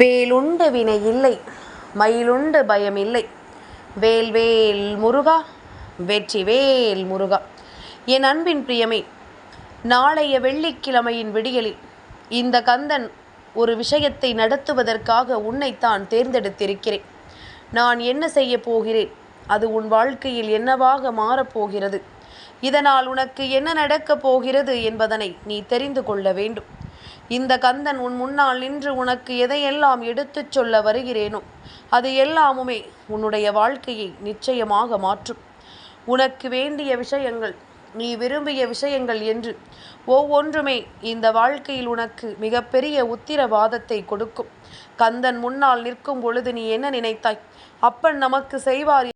வேலுண்டு வினை இல்லை மயிலுண்டு பயம் இல்லை. வேல் வேல் முருகா வெற்றி வேல் முருகா. என் அன்பின் பிரியமே நாளைய வெள்ளிக்கிழமையின் விடியலில் இந்த கந்தன் ஒரு விஷயத்தை நடத்துவதற்காக உன்னைத்தான் தேர்ந்தெடுத்திருக்கிறேன். நான் என்ன செய்ய போகிறேன்? அது உன் வாழ்க்கையில் என்னவாக மாறப்போகிறது இதனால் உனக்கு என்ன நடக்கப் போகிறது என்பதனை நீ தெரிந்து கொள்ள வேண்டும். இந்த கந்தன் உன் முன்னால் நின்று உனக்கு எதையெல்லாம் எடுத்துச் சொல்ல வருகிறேனோ அது எல்லாமுமே உன்னுடைய வாழ்க்கையை நிச்சயமாக மாற்றும். உனக்கு வேண்டிய விஷயங்கள் நீ விரும்பிய விஷயங்கள் என்று ஒவ்வொன்றுமே இந்த வாழ்க்கையில் உனக்கு மிகப்பெரிய உத்திரவாதத்தை கொடுக்கும். கந்தன் முன்னால் நிற்கும் பொழுது நீ என்ன நினைத்தாய்? அப்பன் நமக்கு செய்வார்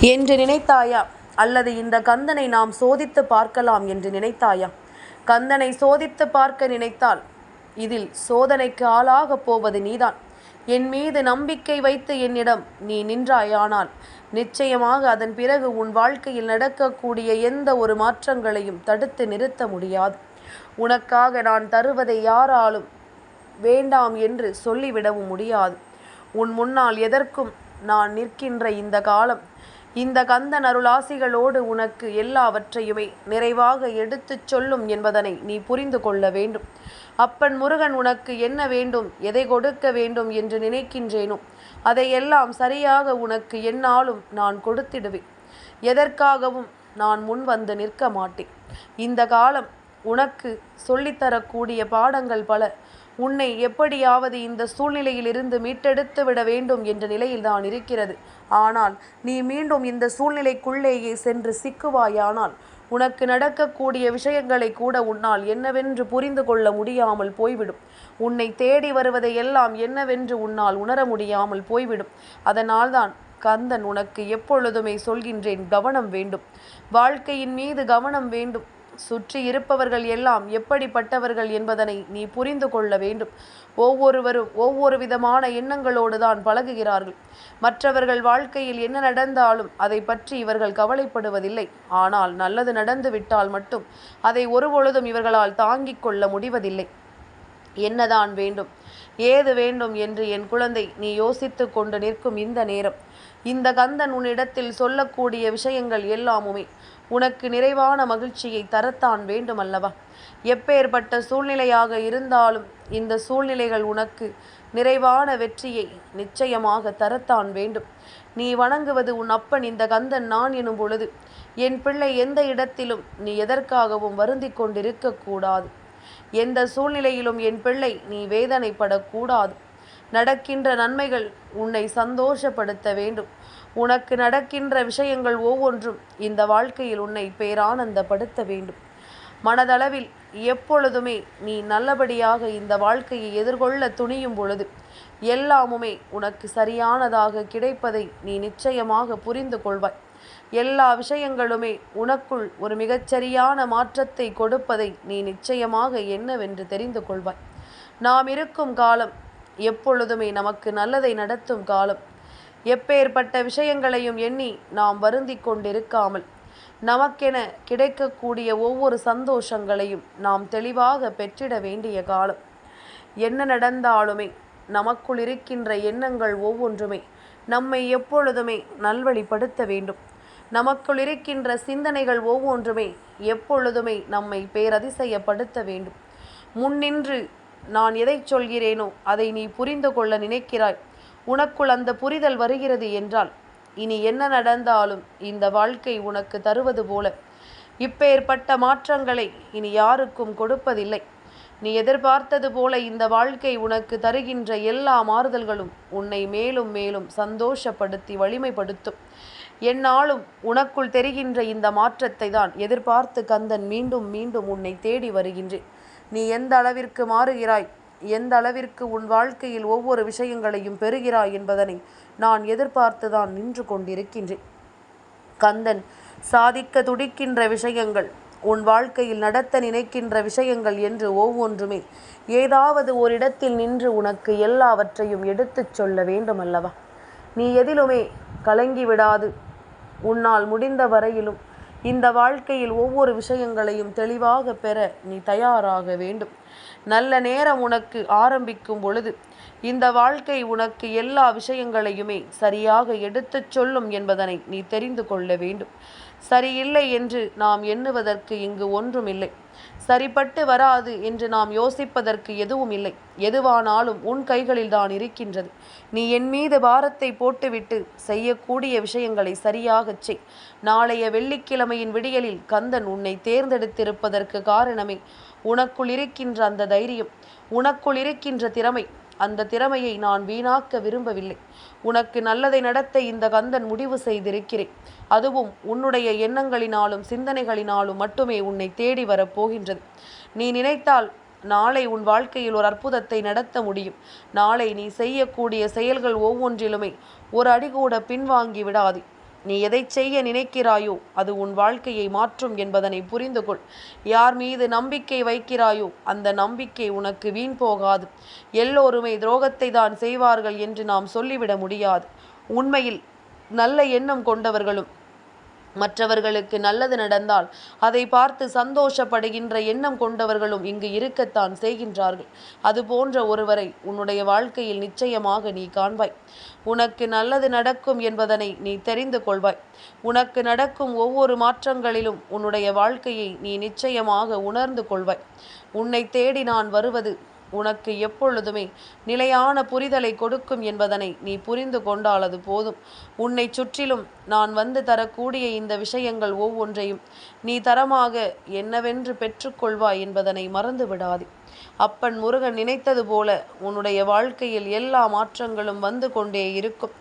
என்று நினைத்தாயா? அல்லது இந்த கந்தனை நாம் சோதித்து பார்க்கலாம் என்று நினைத்தாயா? கந்தனை சோதித்து பார்க்க நினைத்தால் இதில் சோதனைக்கு ஆளாகப் போவது நீதான். என் மீது நம்பிக்கை வைத்து என்னிடம் நீ நின்றாயானால் நிச்சயமாக அதன் பிறகு உன் வாழ்க்கையில் நடக்கக்கூடிய எந்த ஒரு மாற்றங்களையும் தடுத்து நிறுத்த முடியாது. உனக்காக நான் தருவதை யாராலும் வேண்டாம் என்று சொல்லிவிடவும் முடியாது. உன் முன்னால் எதற்கும் நான் நிற்கின்ற இந்த காலம் இந்த கந்தன் அருளாசிகளோடு உனக்கு எல்லாவற்றையுமே நிறைவாக எடுத்துச் சொல்லும் என்பதனை நீ புரிந்து கொள்ள வேண்டும். அப்பன் முருகன் உனக்கு என்ன வேண்டும் எதை கொடுக்க வேண்டும் என்று நினைக்கின்றேனோ அதையெல்லாம் சரியாக உனக்கு என்னாலும் நான் கொடுத்திடுவேன். எதற்காகவும் நான் முன் வந்து நிற்க மாட்டேன். இந்த காலம் உனக்கு சொல்லித்தரக்கூடிய பாடங்கள் பல. உன்னை எப்படியாவது இந்த சூழ்நிலையிலிருந்து மீட்டெடுத்து விட வேண்டும் என்ற நிலையில்தான் இருக்கிறது. ஆனால் நீ மீண்டும் இந்த சூழ்நிலைக்குள்ளேயே சென்று சிக்குவாயானால் உனக்கு நடக்கக்கூடிய விஷயங்களை கூட உன்னால் என்னவென்று புரிந்து கொள்ள முடியாமல் போய்விடும். உன்னை தேடி வருவதை எல்லாம் என்னவென்று உன்னால் உணர முடியாமல் போய்விடும். அதனால்தான் கந்தன் உனக்கு எப்பொழுதுமே சொல்கின்றேன் கவனம் வேண்டும். வாழ்க்கையின் மீது கவனம் வேண்டும். சுற்றி இருப்பவர்கள் எல்லாம் எப்படிப்பட்டவர்கள் என்பதனை நீ புரிந்து கொள்ள வேண்டும். ஒவ்வொருவரும் ஒவ்வொரு விதமான எண்ணங்களோடு தான் பழகுகிறார்கள். மற்றவர்கள் வாழ்க்கையில் என்ன நடந்தாலும் அதை பற்றி இவர்கள் கவலைப்படுவதில்லை. ஆனால் நல்லது நடந்து விட்டால் மட்டும் அதை ஒருபொழுதும் இவர்களால் தாங்கிக் கொள்ள முடிவதில்லை. என்னதான் வேண்டும்? ஏது வேண்டும் என்று என் குழந்தை நீ யோசித்து கொண்டு நிற்கும் இந்த நேரம். இந்த கந்தன் உன்னிடத்தில் சொல்லக்கூடிய விஷயங்கள் எல்லாமுமே உனக்கு நிறைவான மகிழ்ச்சியை தரத்தான் வேண்டும் அல்லவா எப்பேற்பட்ட சூழ்நிலையாக இருந்தாலும் இந்த சூழ்நிலைகள் உனக்கு நிறைவான வெற்றியை நிச்சயமாக தரத்தான் வேண்டும். நீ வணங்குவது உன் அப்பன் இந்த கந்தன் நான் எனும் பொழுது என் பிள்ளை எந்த இடத்திலும் நீ எதற்காகவும் வருந்தி கொண்டிருக்கக்கூடாது எந்த சூழ்நிலையிலும் என் பிள்ளை நீ வேதனைப்படக்கூடாது. நடக்கின்ற நன்மைகள் உன்னை சந்தோஷப்படுத்த வேண்டும். உனக்கு நடக்கின்ற விஷயங்கள் ஒவ்வொன்றும் இந்த வாழ்க்கையில் உன்னை பேரானந்தப்படுத்த வேண்டும். மனதளவில் எப்பொழுதுமே நீ நல்லபடியாக இந்த வாழ்க்கையை எதிர்கொள்ள துணியும் பொழுது எல்லாமுமே உனக்கு சரியானதாக கிடைப்பதை நீ நிச்சயமாக புரிந்து கொள்வாய். எல்லா விஷயங்களுமே உனக்குள் ஒரு மிகச்சரியான மாற்றத்தை கொடுப்பதை நீ நிச்சயமாக என்னவென்று தெரிந்து கொள்வாய். நாம் இருக்கும் காலம் எப்பொழுதுமே நமக்கு நல்லதை நடத்தும் காலம். எப்பேற்பட்ட விஷயங்களையும் எண்ணி நாம் வருந்தி கொண்டிருக்காமல் நமக்கென கிடைக்கக்கூடிய ஒவ்வொரு சந்தோஷங்களையும் நாம் தெளிவாக பெற்றிட வேண்டிய காலம். என்ன நடந்தாலுமே நமக்குள் இருக்கின்ற எண்ணங்கள் ஒவ்வொன்றுமே நம்மை எப்பொழுதுமே நல்வழிப்படுத்த வேண்டும். நமக்குள் இருக்கின்ற சிந்தனைகள் ஒவ்வொன்றுமே எப்பொழுதுமே நம்மை பேரதிசயப்படுத்த வேண்டும். முன்னின்று நான் எதை சொல்கிறேனோ அதை நீ புரிந்து கொள்ள நினைக்கிறாய். உனக்குள் அந்த புரிதல் வருகிறது என்றால் இனி என்ன நடந்தாலும் இந்த வாழ்க்கை உனக்கு தருவது போல. இப்பேற்பட்ட மாற்றங்களை இனி யாருக்கும் கொடுப்பதில்லை. நீ எதிர்பார்த்தது போல இந்த வாழ்க்கை உனக்கு தருகின்ற எல்லா மாறுதல்களும் உன்னை மேலும் மேலும் சந்தோஷப்படுத்தி வலிமைப்படுத்தும். என்னாலும் உனக்குள் தெரிகின்ற இந்த மாற்றத்தை தான் எதிர்பார்த்து கந்தன் மீண்டும் மீண்டும் உன்னை தேடி வருகின்றேன். நீ எந்த அளவிற்கு மாறுகிறாய் எந்த அளவிற்கு உன் வாழ்க்கையில் ஒவ்வொரு விஷயங்களையும் பெறுகிறாய் என்பதனை நான் எதிர்பார்த்து தான் நின்று கொண்டிருக்கின்றேன். கந்தன் சாதிக்க துடிக்கின்ற விஷயங்கள் உன் வாழ்க்கையில் நடத்த நினைக்கின்ற விஷயங்கள் என்று ஒவ்வொன்றுமே ஏதாவது ஓரிடத்தில் நின்று உனக்கு எல்லாவற்றையும் எடுத்துச் சொல்ல வேண்டுமல்லவா? நீ எதிலுமே கலங்கி விடாது உன்னால் முடிந்த வரையிலும் இந்த வாழ்க்கையில் ஒவ்வொரு விஷயங்களையும் தெளிவாக பெற நீ தயாராக வேண்டும். நல்ல நேரம் உனக்கு ஆரம்பிக்கும் பொழுது இந்த வாழ்க்கை உனக்கு எல்லா விஷயங்களையுமே சரியாக எடுத்துச் சொல்லும் என்பதனை நீ தெரிந்து கொள்ள வேண்டும். சரியில்லை என்று நாம் எண்ணுவதற்கு இங்கு ஒன்றுமில்லை. சரிப்பட்டு வராது என்று நாம் யோசிப்பதற்கு எதுவும் இல்லை. எதுவானாலும் உன் கைகளில் தான் இருக்கின்றது. நீ என் மீது பாரத்தை போட்டுவிட்டு செய்யக்கூடிய விஷயங்களை சரியாகச் செய். நாளைய வெள்ளிக்கிழமையின் விடியலில் கந்தன் உன்னை தேர்ந்தெடுத்திருப்பதற்கு காரணமே உனக்குள் இருக்கின்ற அந்த தைரியம் உனக்குள் இருக்கின்ற திறமை அந்த திறமையை நான் வீணாக்க விரும்பவில்லை. உனக்கு நல்லதை நடத்த இந்த கந்தன் முடிவு செய்திருக்கிறேன். அதுவும் உன்னுடைய எண்ணங்களினாலும் சிந்தனைகளினாலும் மட்டுமே உன்னை தேடி வரப்போகின்றது நீ நினைத்தால் நாளை உன் வாழ்க்கையில் ஒரு அற்புதத்தை நடத்த முடியும். நாளை நீ செய்யக்கூடிய செயல்கள் ஒவ்வொன்றிலுமே ஒரு அடி கூட பின்வாங்கி விடாது. நீ எதை செய்ய நினைக்கிறாயோ அது உன் வாழ்க்கையை மாற்றும் என்பதனை புரிந்து கொள் யார் மீது நம்பிக்கை வைக்கிறாயோ அந்த நம்பிக்கை உனக்கு வீண் போகாது. எல்லோருமே துரோகத்தை தான் செய்வார்கள் என்று நாம் சொல்லிவிட முடியாது. உண்மையில் நல்ல எண்ணம் கொண்டவர்களும் மற்றவர்களுக்கு நல்லது நடந்தால் அதை பார்த்து சந்தோஷப்படுகின்ற எண்ணம் கொண்டவர்களும் இங்கு இருக்கத்தான் செய்கின்றார்கள். அது போன்ற ஒருவரை உன்னுடைய வாழ்க்கையில் நிச்சயமாக நீ காண்பாய். உனக்கு நல்லது நடக்கும் என்பதனை நீ தெரிந்து கொள்வாய். உனக்கு நடக்கும் ஒவ்வொரு மாற்றங்களிலும் உன்னுடைய வாழ்க்கையை நீ நிச்சயமாக உணர்ந்து கொள்வாய். உன்னை தேடி நான் வருவது உனக்கு எப்பொழுதுமே நிலையான புரிதலை கொடுக்கும் என்பதனை நீ புரிந்து கொண்டால் அது போதும். உன்னை சுற்றிலும் நான் வந்து தரக்கூடிய இந்த விஷயங்கள் ஒவ்வொன்றையும் நீ தரமாக என்னவென்று பெற்றுக்கொள்வாய் என்பதனை மறந்து விடாதே அப்பன் முருகன் நினைத்தது போல உன்னுடைய வாழ்க்கையில் எல்லா மாற்றங்களும் வந்து கொண்டே இருக்கும்.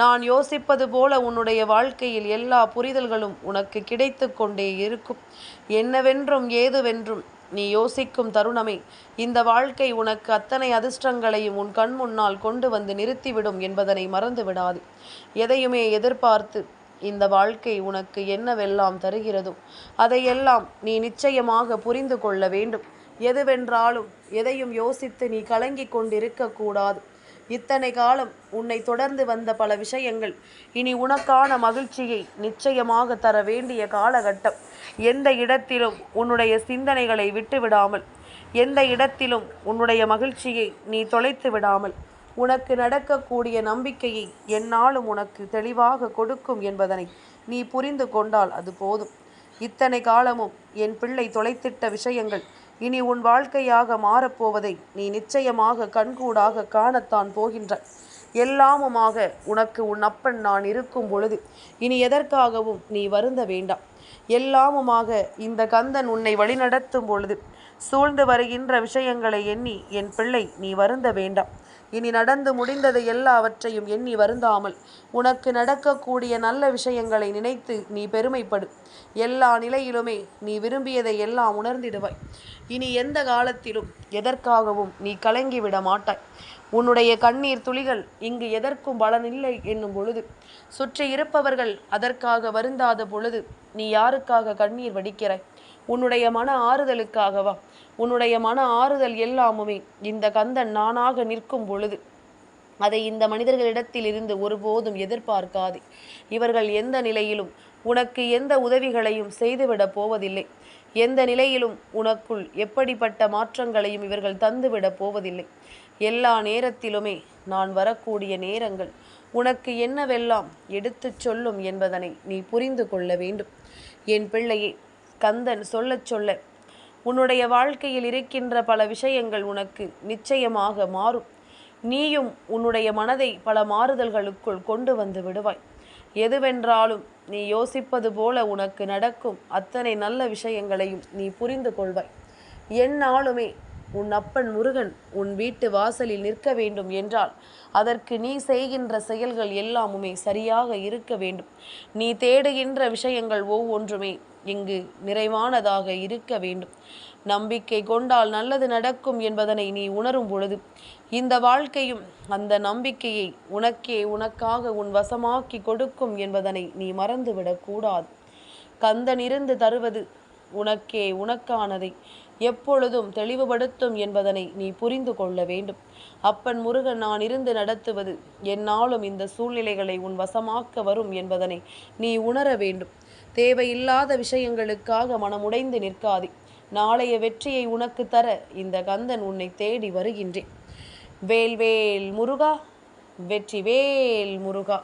நான் யோசிப்பது போல உன்னுடைய வாழ்க்கையில் எல்லா புரிதல்களும் உனக்கு கிடைத்து கொண்டே இருக்கும். என்னவென்றும் ஏதுவென்றும் நீ யோசிக்கும் தருணமே. இந்த வாழ்க்கை உனக்கு அத்தனை அதிர்ஷ்டங்களையும் உன் கண் முன்னால் கொண்டு வந்து நிறுத்திவிடும் என்பதனை மறந்து விடாது. எதையுமே எதிர்பார்த்து இந்த வாழ்க்கை உனக்கு என்னவெல்லாம் தருகிறதோ அதையெல்லாம் நீ நிச்சயமாக புரிந்து கொள்ள வேண்டும். எதுவென்றாலும் எதையும் யோசித்து நீ கலங்கிக் கொண்டிருக்கக்கூடாது இத்தனை காலம் உன்னை தொடர்ந்து வந்த பல விஷயங்கள். இனி உனக்கான மகிழ்ச்சியை நிச்சயமாக தர வேண்டிய காலகட்டம். எந்த இடத்திலும் உன்னுடைய சிந்தனைகளை விட்டுவிடாமல் எந்த இடத்திலும் உன்னுடைய மகிழ்ச்சியை நீ தொலைத்து விடாமல் உனக்கு நடக்கக்கூடிய நம்பிக்கையை என்னாலும் உனக்கு தெளிவாக கொடுக்கும் என்பதனை நீ புரிந்து கொண்டால் அது போதும். இத்தனை காலமும் என் பிள்ளை தொலைத்திட்ட விஷயங்கள் இனி உன் வாழ்க்கையாக மாறப்போவதை நீ நிச்சயமாக கண்கூடாக காணத்தான் போகின்றாய் எல்லாமுமாக உனக்கு உன் அப்பன் நான் இருக்கும் பொழுது இனி எதற்காகவும் நீ வருந்த வேண்டாம். எல்லாமுமாக இந்த கந்தன் உன்னை வழிநடத்தும் பொழுது சூழ்ந்து வருகின்ற விஷயங்களை எண்ணி என் பிள்ளை நீ வருந்த வேண்டாம். இனி நடந்து முடிந்ததை எல்லாவற்றையும் எண்ணி வருந்தாமல் உனக்கு நடக்கக்கூடிய நல்ல விஷயங்களை நினைத்து நீ பெருமைப்படு. எல்லா நிலையிலுமே நீ விரும்பியதை எல்லாம் உணர்ந்திடுவாய். இனி எந்த காலத்திலும் எதற்காகவும் நீ கலங்கிவிட மாட்டாய். உன்னுடைய கண்ணீர் துளிகள் இங்கு எதற்கும் பலனில்லை என்னும் பொழுது சுற்றி இருப்பவர்கள் அதற்காக வருந்தாத பொழுது நீ யாருக்காக கண்ணீர் வடிக்கிறாய்? உன்னுடைய மன ஆறுதலுக்காகவா? உன்னுடைய மன ஆறுதல் எல்லாமுமே இந்த கந்தன் நானாக நிற்கும் பொழுது அதை இந்த மனிதர்களிடத்தில் இருந்து ஒருபோதும் எதிர்பார்க்காது. இவர்கள் எந்த நிலையிலும் உனக்கு எந்த உதவிகளையும் செய்துவிடப் போவதில்லை. எந்த நிலையிலும் உனக்குள் எப்படிப்பட்ட மாற்றங்களையும் இவர்கள் தந்துவிடப் போவதில்லை. எல்லா நேரத்திலுமே நான் வரக்கூடிய நேரங்கள் உனக்கு என்னவெல்லாம் எடுத்துச் சொல்லும் என்பதனை நீ புரிந்து கொள்ள வேண்டும். என் பிள்ளையே கந்தன் சொல்லச் சொல்ல உன்னுடைய வாழ்க்கையில் இருக்கின்ற பல விஷயங்கள் உனக்கு நிச்சயமாக மாறும். நீயும் உன்னுடைய மனதை பல மாறுதல்களுக்குள் கொண்டு வந்து விடுவாய். எதுவென்றாலும் நீ யோசிப்பது போல உனக்கு நடக்கும் அத்தனை நல்ல விஷயங்களையும் நீ புரிந்து கொள்வாய். எந்நாளுமே உன் அப்பன் முருகன் உன் வீட்டு வாசலில் நிற்க வேண்டும் என்றால் அதற்கு நீ செய்கின்ற செயல்கள் எல்லாமுமே சரியாக இருக்க வேண்டும். நீ தேடுகின்ற விஷயங்கள் ஒவ்வொன்றுமே இங்கு நிறைவானதாக இருக்க வேண்டும். நம்பிக்கை கொண்டால் நல்லது நடக்கும் என்பதனை நீ உணரும் பொழுது இந்த வாழ்க்கையும் அந்த நம்பிக்கையை உனக்கே உனக்காக உன் வசமாக்கி கொடுக்கும் என்பதனை நீ மறந்துவிடக்கூடாது கந்தன் இருந்து தருவது உனக்கே உனக்கானதை. எப்பொழுதும் தெளிவுபடுத்தும் என்பதனை நீ புரிந்து கொள்ள வேண்டும். அப்பன் முருகன் நான் இருந்து நடத்துவது என்னாலும் இந்த சூழ்நிலைகளை உன் வசமாக்க வரும் என்பதனை நீ உணர வேண்டும். தேவையில்லாத விஷயங்களுக்காக மனமுடைந்து நிற்காதே. நாளைய வெற்றியை உனக்கு தர இந்த கந்தன் உன்னை தேடி வருகின்றேன். வேல்வேல் முருகா வெற்றி வேல் முருகா.